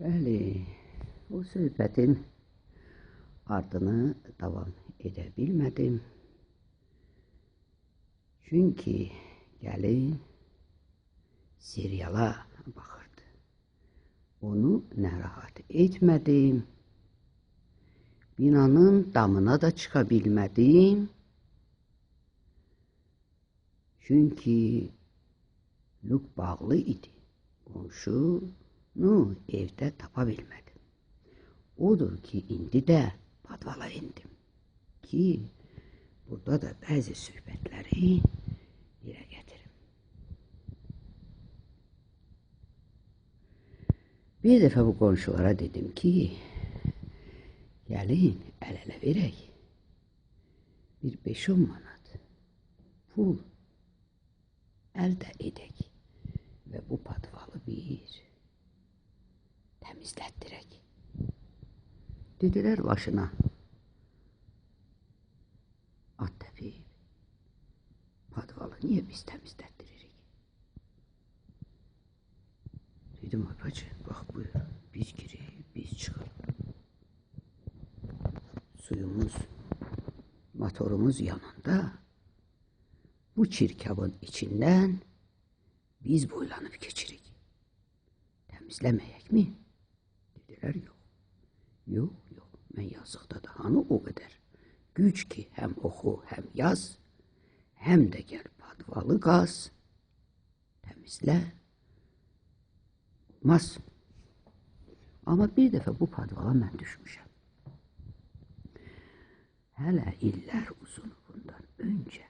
Bəli, o söhbətin ardını davam edə bilmədim. Çünki gəlin seriala baxırdı. Onu narahat etmədim. Binanın damına da çıxa bilmədim. Çünki lük bağlı idi. Qonşunu evdə tapa bilmədim. Odur ki, indi də padvala indim. Ki, burada da bəzi söhbətləri dilə gətirim. Bir dəfə bu qonşulara dedim ki, gəlin əl-ələ verək. Bir 5-10 manat pul əldə edək və bu padvalı bir təmizlətdirək. Dedilər başına at təpiyib. Padvalı niyə biz təmizlətdiririk? Dedim apacı, bax buyur, biz girik, biz çıxırıq. Suyumuz, motorumuz yanında bu çirkabın içindən biz boylanıb keçirik. Təmizləməyək mi? Dedilər, yox. Yox, yox, mən yazıqda da hanı o qədər. Güc ki, həm oxu, həm yaz, həm də gəl padvalı qaz, təmizlə. Olmaz. Amma bir dəfə bu padvala mən düşmüşəm. Hələ illər uzun bundan öncə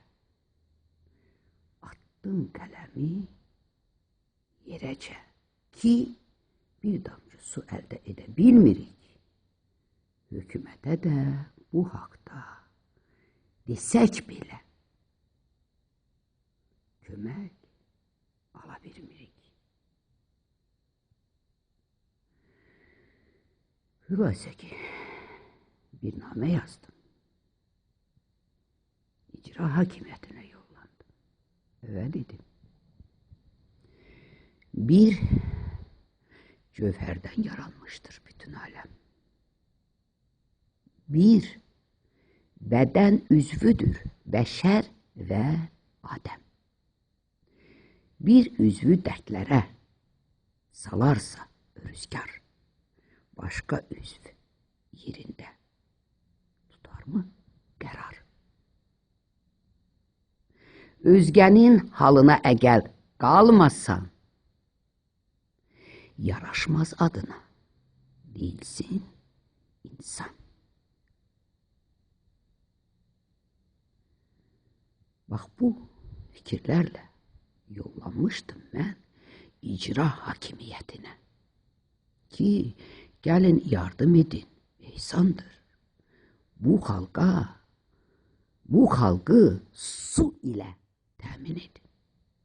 attım qələmi yerəcə ki, bir damcı su əldə edə bilmirik. Hökumətə də bu haqda desək belə kömək ala bilmirik. Xülasə ki, bir namə yazdım. İcra hakimiyyətinə yollandım. Və dedim, bir cövhərdən yaranmışdır bütün aləm. Bir bədən üzvüdür bəşər və Adəm. Bir üzvü dərdlərə salarsa rüzgar, başqa üzv yerində tutarmı qərar? Özgənin halına əgər qalmasan, yaraşmaz adına değilsin insan. Bax bu fikirlərlə yollanmışdım mən icra hakimiyyətinə. Ki, gəlin yardım edin, ehsandır. Bu xalqa, bu xalqı su ilə təmin edin.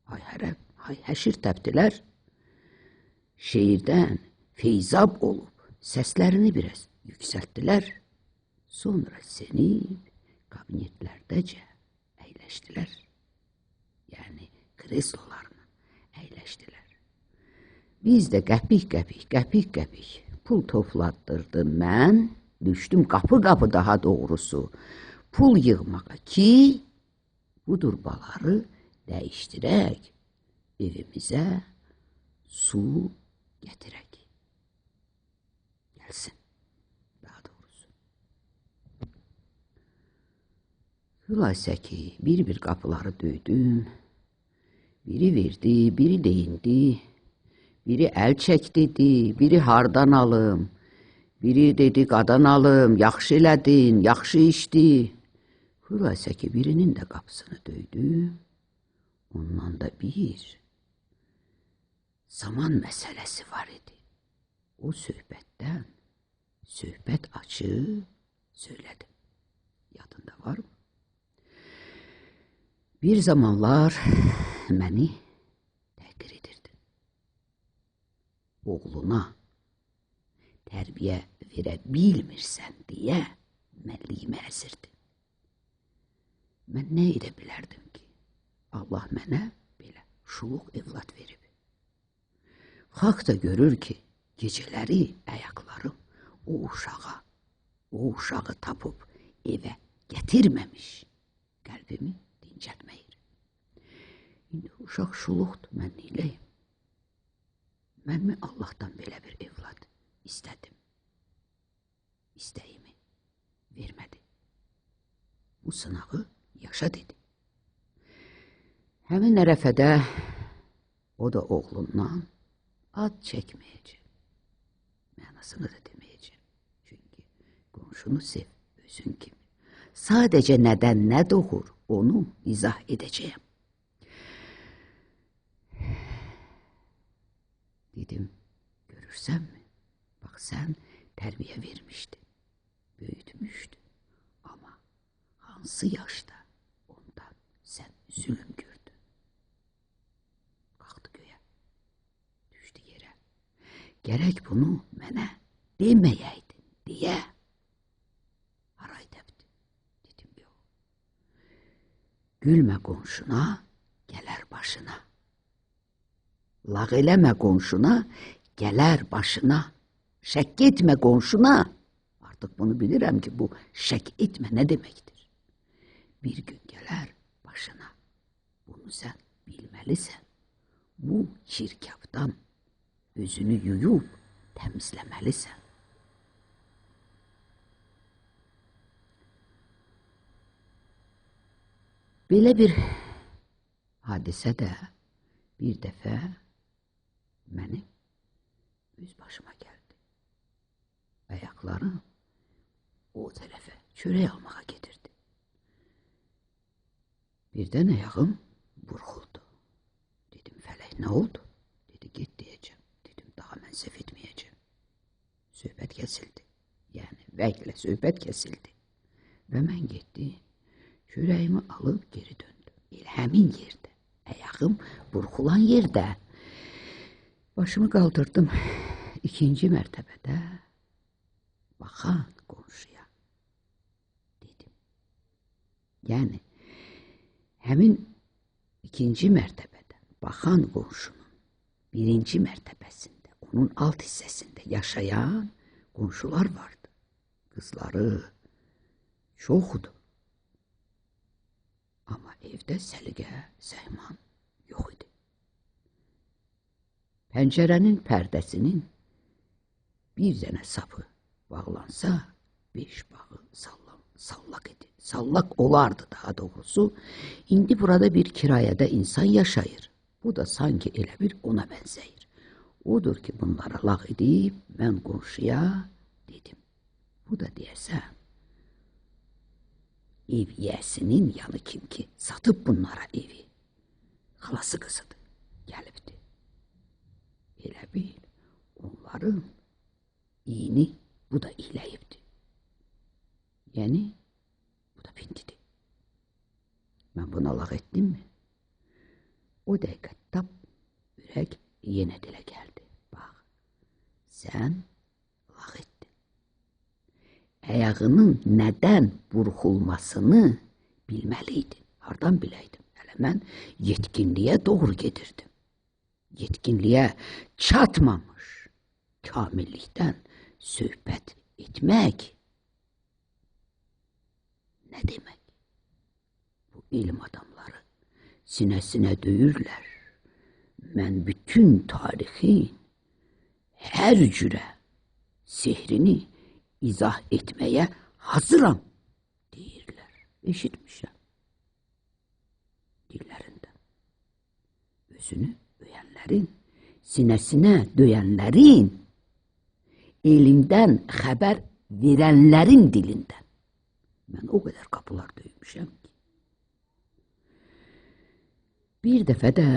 Hay hərəb, hay həşir təpdilər. Şehirdən feyzab olub səslərini biraz yüksəltdilər. Sonra senib kabinetlərdəcə əyləşdilər. Yəni kreslolarla əyləşdilər. Biz də qəpik-qəpik, qəpik-qəpik pul toplatdırdım mən. Düşdüm qapı-qapı daha doğrusu pul yığmağa ki, bu durbaları dəyişdirək, evimizə su gətirək. Gəlsin, daha doğrusu. Xülasə ki, bir-bir qapıları döydüm. Biri verdi, biri deyindi. Biri əl çək dedi, biri hardan alım. Biri dedi qadan alım, yaxşı elədin, yaxşı işdi. Xülasə ki, birinin də qapısını döydüm. Ondan da bir zaman məsələsi var idi. O söhbətdən söhbət açıb söylədim. Yadında varmı? Bir zamanlar məni təhqir edirdin. Oğluna tərbiyə verə bilmirsən deyə mənliyimi əzirdin. Mən nə edə bilərdim ki? Allah mənə belə şuluq evlad verib. Xalq da görür ki, geceləri ayaqlarım o uşağa, o uşağı tapıb evə gətirməmiş qəlbimi dincəlməyir. İndi uşaq şuluqdur, mən neyləyim? Mənmi Allahdan belə bir evlad istədim? İstəyimi vermədi. Bu sınağı yaşa dedi. Həmin ərəfədə o da oğlundan ad çəkməyəcək. Mənasını da deməyəcək. Çünki qonşunu sev özün kimi. Sadəcə nədən nə doğur onu izah edəcəyəm. Dedim, görürsənmi? Bax sən tərbiyə vermişdin, böyütmüşdün. Amma hansı yaşda ondan sən zülüm gördün? Gərək bunu mənə deməyəydin, deyə. Haray dəbdi. Dedim, yox. Gülmə qonşuna, gələr başına. Lağ eləmə qonşuna, gələr başına. Şək etmə qonşuna. Artıq bunu bilirəm ki, bu şək etmə nə deməkdir. Bir gün gələr başına. Bunu sən bilməlisən. Bu çirkabdan özünü yuyub təmizləməlisən. Belə bir hadisə də bir dəfə mənim öz başıma gəldi. Ayaqlarım o tərəfə çörək almağa gedirdi. Birdən ayağım burxuldu. Dedim, fələk nə oldu? Dedi, get deyəcəm. Dedim, daha mən səhv etməyəcəm. Söhbət kəsildi. Yəni, vəklə söhbət kəsildi. Və mən getdim, çörəyimi alıb geri döndüm. Elə həmin yerdə, ayağım burxulan yerdə Başımı qaldırdım ikinci mərtəbədə baxan qonşuya dedim. Yəni həmin ikinci mərtəbədən baxan qonşunun birinci mərtəbəsində, onun alt hissəsində yaşayan qonşular vardı. Qızları çoxdur. Amma evdə səliqə, səhman yox idi. Pəncərənin pərdəsinin bir dənə sapı bağlansa, beş bağı sallam, sallaq idi. Sallaq olardı daha doğrusu. İndi burada bir kirayədə insan yaşayır. Bu da sanki elə bir ona bənzəyir. Odur ki, bunlara lağ edib, mən qonşuya dedim. Bu da deyəsən, ev yəsinin yanı kim ki, satıb bunlara evi. Xalası qızıdır, gəlibdi. Elə bil, onların iyini bu da iyləyibdi. Yəni, bu da pintidir. Mən buna lağ etdimmi? O dəqiqə tap ürək yenə dilə gəldi. Sən lağ etdin. Əyağının nədən burxulmasını bilməliydin. Hardan biləydim? Hələ mən yetkinliyə doğru gedirdim yetkinliyə çatmamış kamillikdən söhbət etmək nə demək? Bu elm adamları sinəsinə döyürlər. Mən bütün tarixin hər cürə sehrini izah etməyə hazıram deyirlər. Eşitmişəm dillərində. Özünü öyənlərin, sinəsinə döyənlərin, elindən xəbər verənlərin dilindən. Mən o qədər qapılar döymüşəm ki. Bir dəfə də,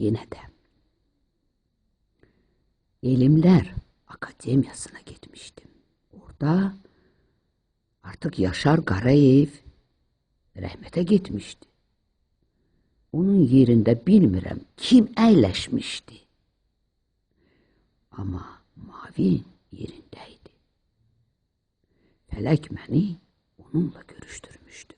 yenə də, Elmlər Akademiyasına getmişdim. Orada artıq Yaşar Qarayev rəhmətə getmişdi. Onun yerində bilmirəm kim əyləşmişdi. Amma mavi yerində idi. Fələk məni onunla görüşdürmüşdü.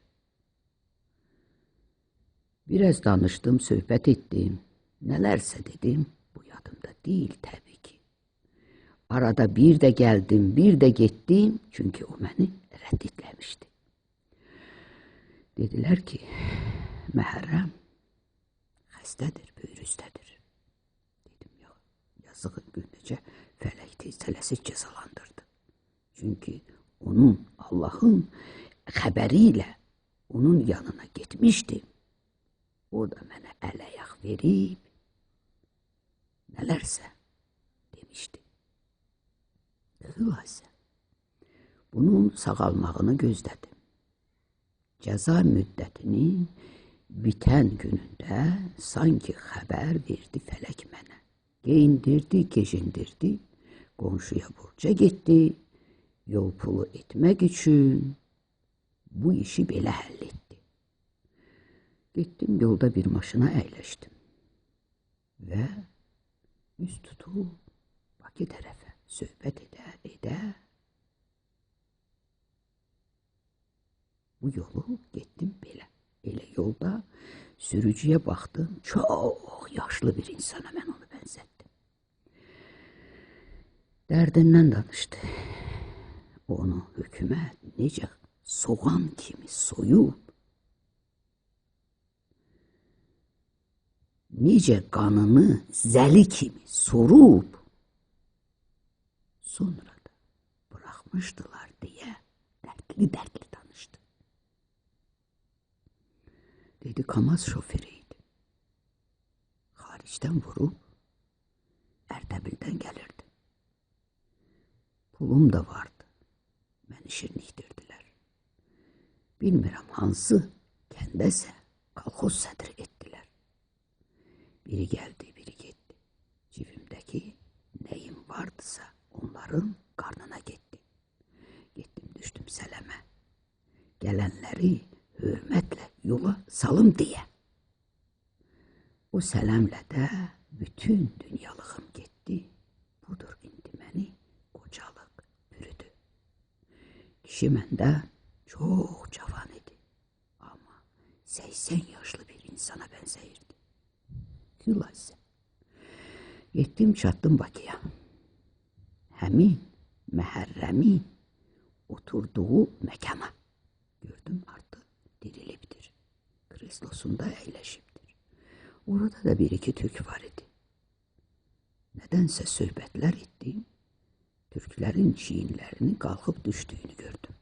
Biraz danışdım, söhbət etdim. Nələrsə dedim, bu yadımda deyil təbii. Arada bir de geldim, bir de gittim. Çünkü o beni reddetlemişti. Dediler ki, Mehrem xəstədir, böyrüzdədir. Dedim, ya, yazığı gündəcə fələk teztələsi cəzalandırdı. Çünkü onun, Allah'ın xəbəri onun yanına gitmişdim. O da mənə əl ayaq verib, nələrsə demişdi. Xülasə, bunun sağalmağını gözlədim. Cəza müddətinin bitən günündə sanki xəbər verdi fələk mənə. Geyindirdi, gecindirdi, qonşuya borca getdi, yol pulu etmək üçün bu işi belə həll etdi. Gittim yolda bir maşına əyləşdim. Və üz tutub Bakı tərəfə söhbət edə, edə bu yolu getdim belə. Elə yolda sürücüyə baxdım. Çox yaşlı bir insana mən onu bənzətdim. Dərdindən danışdı. Onu hökumət necə soğan kimi soyub nice kanını zeli kimi sorup sonra da bırakmıştılar diye dertli dertli tanıştı. Dedi Kamaz şoförüydü. Hariçten vurup Erdebil'den gelirdi. Pulum da vardı. Beni şirinlikdirdiler. Bilmirəm hansı kendese kalkoz sədri etdi. Biri geldi, biri gitti. Cibimdeki neyim vardısa onların karnına gitti. Gittim düştüm seleme. Gelenleri hürmetle yola salım diye. O selamle de bütün dünyalığım gitti. Budur indi beni kocalık bürüdü. Kişi mende çok cavan idi. Ama 80 yaşlı bir insana benzeyirdi. Xülasə. Getdim, çatdım Bakıya. Həmin məhərrəmin oturduğu məkana gördüm artıq dirilibdir. Kreslosunda əyləşibdir. Orada da bir iki türk var idi. Nədənsə söhbətlər etdim. Türklərin çiyinlərini qalxıb düşdüyünü gördüm.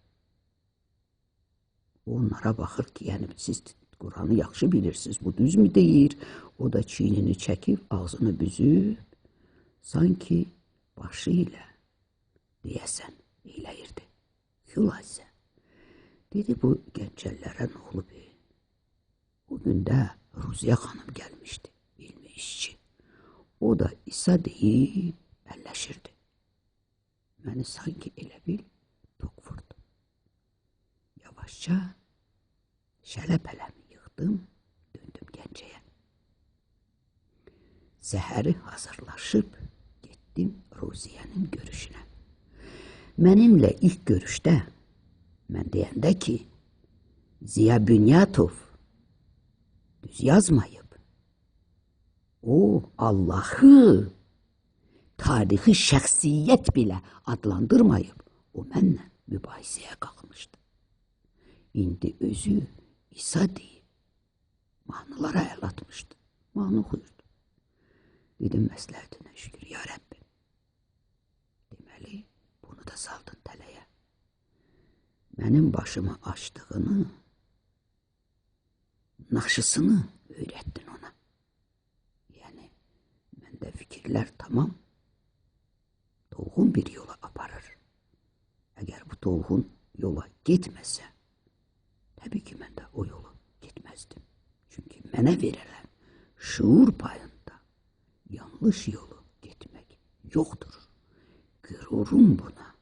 Onlara baxır ki, yəni siz Kur'an'ı yaxşı bilirsiniz. Bu düz mü deyir? O da çiynini çekip ağzını büzüb sanki başı ilə deyəsən eləyirdi. Xülasə. Dedi bu gəncəllərə nə olub? O gündə Ruziyə xanım gəlmişdi, ilmi işçi. O da İsa deyib əlləşirdi. Məni sanki elə bil tok vurdu. Yavaşça şələpələmi Kalktım, döndüm Gence'ye. Səhəri hazırlaşıb getdim Ruziye'nin görüşüne. Mənimlə ilk görüşdə mən deyəndə ki, Ziya Bünyatov düz yazmayıb. O Allahı tarixi şəxsiyyət belə adlandırmayıb. O mənlə mübahisəyə qalxmışdı. İndi özü İsa deyil. Mahnılara el atmıştı. Mahnı oxuyurdu. Dedim məsləhətinə şükür ya Rəbbim. Bunu da saldın tələyə. Mənim başımı açdığını, naxşısını öyrətdin ona. Yəni, məndə fikirlər tamam, dolğun bir yola aparır. Əgər bu dolğun yola getməsə, təbii ki, mən də o yolu getməzdim. Çünkü mənə verilən şuur payında yanlış yolu gitmek yoktur. Qürurum buna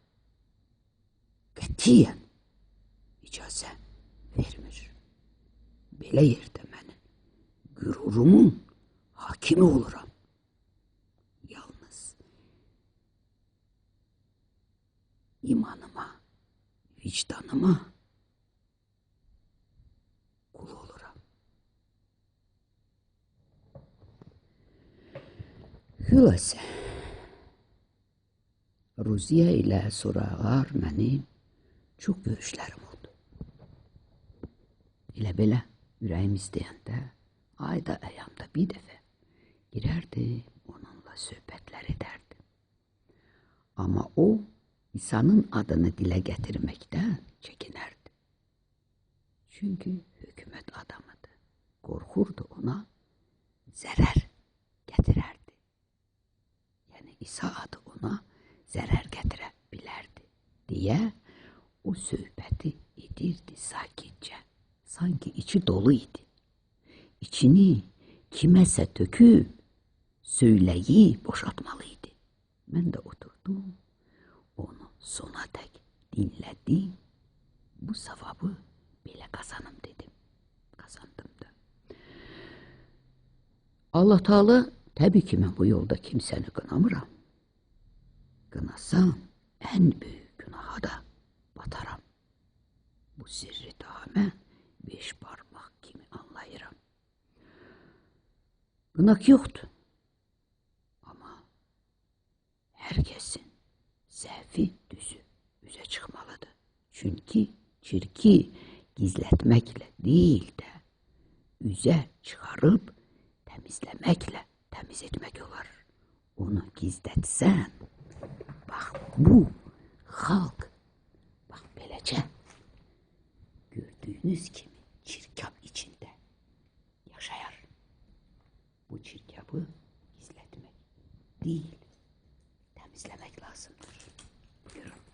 qətiyyən icazə vermir. Belə yerdə mənim qürurumun hakimi oluram. Yalnız imanıma, vicdanıma Xülasə. Ruziye ile soralar mənim çox görüşlərim oldu. Elə belə ürəyim istəyəndə ayda ayamda bir dəfə girərdi, onunla söhbətlər edərdi. Amma o İsa'nın adını dilə gətirməkdən çəkinərdi. Çünki hökumət adamıdır. Qorxurdu ona zərər gətirərdi. Yəni İsa adı ona zərər gətirə bilərdi deyə o söhbəti edirdi sakitcə. Sanki içi dolu idi. İçini kiməsə töküb söyləyib boşaltmalıydı. Mən də oturdum, onu sona dək dinlədim. Bu savabı belə qazanım dedim. Qazandım da. Allah Taala təbii ki, mən bu yolda kimsəni qınamıram. Qınasam ən böyük günaha da bataram. Bu sirri daha mən beş parmaq kimi anlayıram. Qınak yoxdur. Amma hər kəsin səhvi düzü üzə çıxmalıdır. Çünki çirki gizlətməklə deyil də, üzə çıxarıb təmizləməklə təmiz etmək olar. Onu gizlətsən, bax bu xalq, beləcə gördüyünüz kimi çirkab içində yaşayar. Bu çirkabı gizlətmək deyil, təmizləmək lazımdır. Buyurun.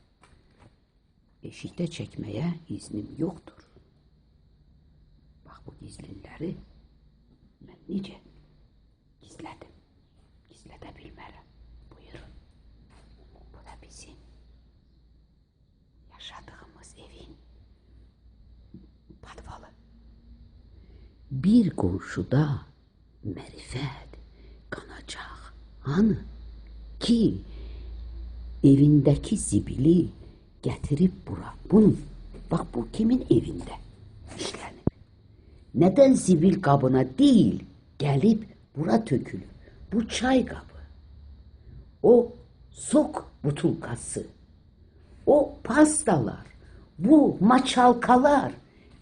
Eşikdə çəkməyə iznim yoxdur. Bax bu gizlinləri mən necə gizlədim? Gizlədə bilmərəm. Buyurun. Bu da bizim yaşadığımız evin patvalı. Bir qonşuda mərifət qanacaq. Hanı ki evindəki zibili gətirib bura. Bunun bax bu kimin evində işlənib. Nədən zibil qabına deyil, gəlib bura tökülür. Bu çay qabı. O sok butulkası. O pastalar, bu maçalkalar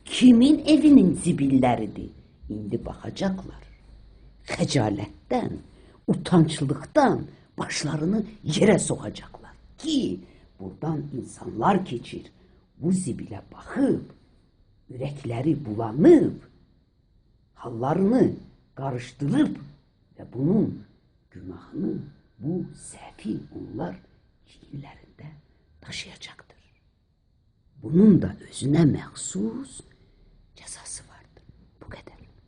kimin evinin zibilleridir? İndi baxacaqlar. Xəcalətdən, utançlıqdan başlarını yerə soxacaqlar ki, buradan insanlar keçir. Bu zibilə baxıb, ürəkləri bulanıb, hallarını qarışdırıb və bunun günahını bu səhvi onlar çiyinlərində daşıyacaqdır. Bunun da özünə məxsus cəzası var.